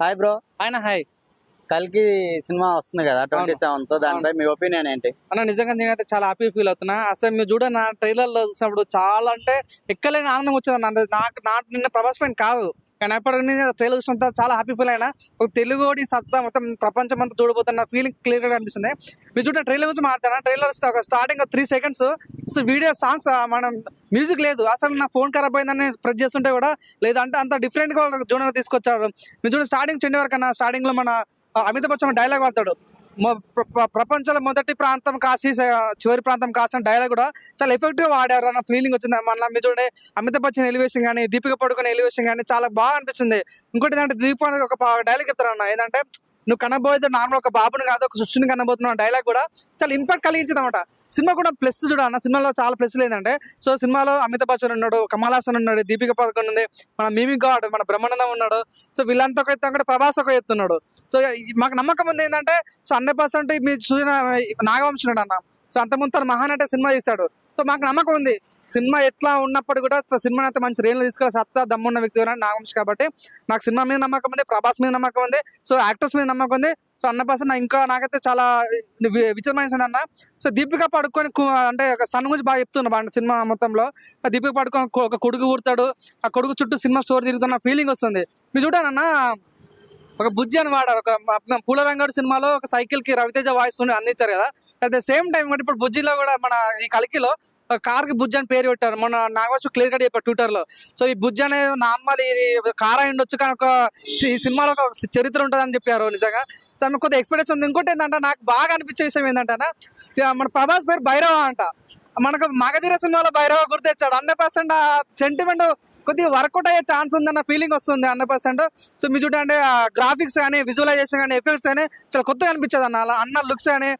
Hi bro ఆయన hi కల్కి cinema వస్తుంది కదా ట్వంటీ సెవెన్తో దానిపై మీ ఒపీనియన్ ఏంటి? అన్న నిజంగా నేనైతే చాలా హ్యాపీ ఫీల్ అవుతున్నా. అసలు మీరు చూడండి నా ట్రైలర్లో చూసినప్పుడు చాలా అంటే ఎక్కలేని ఆనందం వచ్చింది నాకు నాకు నిన్న ప్రభాస్ పైన కాదు. కానీ ఎప్పటికీ నేను ట్రైలర్ చూసినంత చాలా హ్యాపీ ఫీల్ అయినా ఒక తెలుగుడి సత్తా మొత్తం ప్రపంచం అంతా చూడబోతున్న ఫీలింగ్ క్లియర్గా అనిపిస్తుంది. మీరు చూడండి ట్రైలర్ గురించి మాట్లాడాను trailer starting three seconds video songs మనం మ్యూజిక్ లేదు. అసలు నా ఫోన్ ఖరాబ్ అయిందని ప్రెస్ చేస్తుంటే కూడా లేదంటే అంత డిఫరెంట్గా జోనర్ తీసుకొచ్చాడు మీరు చూడండి స్టార్టింగ్ చెండి వరకు అన్న స్టార్టింగ్లో మన అమితాబ్ బచ్చన్ డైలాగ్ వాడతాడు. ప్రపంచంలో మొదటి ప్రాంతం కాశీ చివరి ప్రాంతం కాశీ అనే డైలాగ్ కూడా చాలా ఎఫెక్టివ్గా వాడారు అన్న ఫీలింగ్ వచ్చింది. మన మీరు చూడండి అమితాబ్ బచ్చన్ ఎలివేషన్ కానీ దీపిక పడుకునే ఎలివేషన్ కానీ చాలా బాగా అనిపించింది ఇంకోటి ఏంటంటే దీపిక ఒక డైలాగ్ చెప్తారన్న ఏంటంటే నువ్వు కనబోయేది నార్మల్ ఒక బాబుని కాదు ఒక శిష్యుని కనబోతున్నావు డైలాగ్ కూడా చాలా ఇంపాక్ట్ కలిగించింది అనమాట సినిమా కూడా ప్లస్ చూడ అన్న సినిమాలో చాలా ప్లస్ ఏంటంటే సో సినిమాలో అమితాబ్ బచ్చన్ ఉన్నాడు కమల్ హాసన్ ఉన్నాడు దీపిక పథకం ఉంది మన మిమి గాడ్ మన బ్రహ్మానందం ఉన్నాడు సో వీళ్ళంతా ఒక ఎత్తు అక్కడ ప్రభాస్ ఒక ఎత్తున్నాడు సో మాకు నమ్మకం ఉంది ఏంటంటే సో హండ్రెడ్ పర్సెంట్ మీరు చూసిన నాగవంశుడు అన్న సో అంతకుముందు తన మహానట సినిమా తీస్తాడు సో మాకు నమ్మకం ఉంది. సినిమా ఎట్లా ఉన్నప్పుడు కూడా సినిమా అంత మంచి రేంజ్ తీసుకెళ్ళి సత్తా దమ్మున్న వ్యక్తి నాగవంశ్ కాబట్టి నాకు సినిమా మీద నమ్మకం ఉంది ప్రభాస్ మీద నమ్మకం ఉంది సో యాక్టర్స్ మీద నమ్మకం ఉంది. సో అన్న పర్సన్ ఇంకా నాకైతే చాలా వి- అన్న. సో దీపిక పడుకొని అంటే ఒక సన్ గురించి బాగా చెప్తున్నా బాగా సినిమా మొత్తంలో. దీపిక పడుకొని ఒక కొడుకు పుడతాడు ఆ కొడుకు చుట్టూ సినిమా స్టోర్ తిరుగుతున్న ఫీలింగ్ వస్తుంది. మీరు చూడాలన్నా ఒక బుజ్జి అని వాడారు. ఒక పూల రంగడు సినిమాలో ఒక సైకిల్కి రవితేజ వాయిస్ అందించారు కదా. అట్ ద సేమ్ టైం కూడా ఇప్పుడు బుజ్జిలో కూడా మన ఈ కలికిలో కార్కి బుజ్జి అని పేరు పెట్టారు. మన నాగవచ్చు క్లియర్ కట్ చెప్పారు ట్విట్టర్లో. సో ఈ బుజ్జి అనే నార్మల్ ఇది కార్ అయి ఉండొచ్చు కానీ ఒక ఈ సినిమాలో ఒక చరిత్ర ఉంటుందని చెప్పారు నిజంగా. సో కొద్దిగా ఎక్స్పెక్టేషన్ ఉంది. ఇంకోటి ఏంటంటే నాకు బాగా అనిపించే విషయం ఏంటంటే మన ప్రభాస్ పేరు భైరవ అంట. మనకు మగధీర సినిమాలో భైరవ గుర్తొచ్చాడు. హండ్రెడ్ పర్సెంట్ సెంటిమెంట్ కొద్దిగా వర్కౌట్ అయ్యే ఛాన్స్ ఉందన్న ఫీలింగ్ వస్తుంది హండ్రెడ్ పర్సెంట్. సో మీరు చూడండి గ్రాఫిక్స్ కానీ విజువలైజేషన్ కానీ ఎఫెక్ట్స్ కానీ చాలా కొత్తగా అనిపించదు అన్న. అలా అన్న లుక్స్ కానీ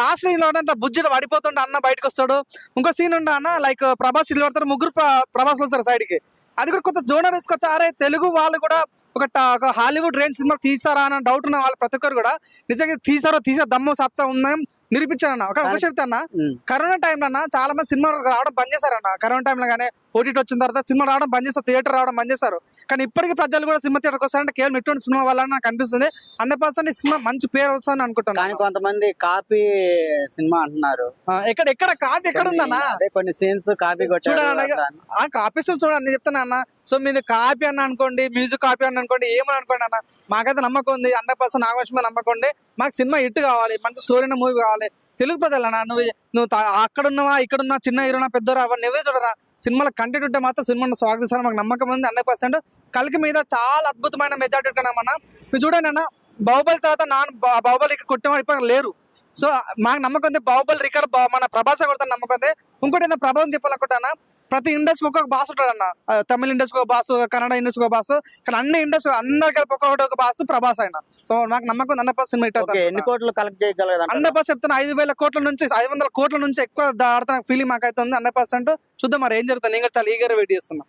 లాస్ట్ సీన్లో అంతా బుజ్జిలో పడిపోతుంటే అన్న బయటకు వస్తాడు. ఇంకో సీన్ ఉండే అన్న లైక్ ప్రభాస్ ఇల్లు పడతారు ముగ్గురు ప్రభాస్లు ప్రభాస్ వస్తారు సైడ్కి కి. అది కూడా కొత్త జోనర్ తీసుకొచ్చి అరే తెలుగు వాళ్ళు కూడా ఒక హాలీవుడ్ రేంజ్ సినిమా తీసారా అన్న డౌట్ ఉన్న వాళ్ళు ప్రతి ఒక్కరు కూడా నిజంగా తీసారో తీసే దమ్ము సత్తా ఉందని నిరూపించారన్న. ఒక చెప్తాన్న ఉమ్. కరోనా టైంలో అన్న చాలా మంది సినిమా రావడం బంద్ చేశారన్న. కరోనా టైంలో కానీ ఓటీటీ వచ్చిన తర్వాత సినిమా రావడం బంద్ చేస్తారు థియేటర్ రావడం బంద్ చేశారు కానీ ఇప్పటికీ ప్రజలు కూడా సినిమా థియేటర్కి వస్తారంటే కేవలం ఇటువంటి సినిమా వల్ల నాకు అనిపిస్తుంది. హండ్రెడ్ పర్సెంట్ సినిమా మంచి పేరు వస్తుందని కానీ అనుకుంటున్నాను కొంతమంది కాపీ సినిమా అంటున్నారు. ఎక్కడ ఎక్కడ కాపీ ఎక్కడ ఉందన్న? కొన్ని సీన్స్ కాపీ అని. ఆ కాపీస్ చూడండి నేను చెప్తాను అన్న. సో మీరు కాపీ అన్న అనుకోండి మ్యూజిక్ కాపీ అన్న అనుకోండి ఏమని అనుకోండి అన్న? మాకైతే నమ్మకం ఉంది హండ్రెడ్ పర్సెంట్ నాగవచ్చి మీద నమ్మకం ఉంది. మాకు సినిమా హిట్ కావాలి మంచి స్టోరీ మూవీ కావాలి. తెలుగు ప్రజలు అన్న నువ్వు నువ్వు అక్కడున్నవా? అక్కడ ఉన్నావా ఇక్కడ ఉన్నా చిన్న హీరోనా? పెద్దరా? అవన్నీ నువ్వే చూడరా? సినిమాల కంటెంట్ ఉంటే మాత్రం సినిమాను స్వాగతిస్తారు మాకు నమ్మకం ఉంది హండ్రెడ్ పర్సెంట్. కలికి మీద చాలా అద్భుతమైన మెజార్టీ కన్నామన్న నువ్వు చూడండి అన్న బాహుబలి తర్వాత నాన్న బా- బాహుబలి ఇక్కడ కొట్టేవాడు ఇప్పుడు లేరు. సో మాకు నమ్మకం ఉంది బాహుబలి రికార్డ్ మన ప్రభాస్ కొడతాను నమ్మకం ఉంది. ఇంకోటి ఏంటంటే ప్రభావం చెప్పాలనుకుంటానా ప్రతి ఇండస్ట్రీకి ఒక్కొక్క బాస్ ఉంటాడు అన్న తమిళ ఇండస్ట్రీకి ఒక బాస్ కన్నడ ఇండస్ట్రీకి ఒక బాస్ కానీ అన్ని ఇండస్ట్రీ అందరు కలిపి ఒక్కొక్కటి ఒక బాస్ ప్రభాస్ అయిన. సో మాకు నమ్మకం హండ్రెడ్ పర్సెంట్ ఓకే ఎన్ని కోట్లు కలెక్ట్ చేయగలరు హండ్రెడ్ పర్సెంట్ చెప్తున్నా ఐదు వేల కోట్ల నుంచి ఐదు వందల కోట్ల నుంచి ఎక్కువ ఆడుతున్న ఫీలింగ్ మాకైతే ఉంది. హండ్రెడ్ పర్సెంట్ చూద్దాం మరి ఏం జరుగుతుంది. నేను చాలా ఈగర్ వెయిట్ చేస్తున్నా.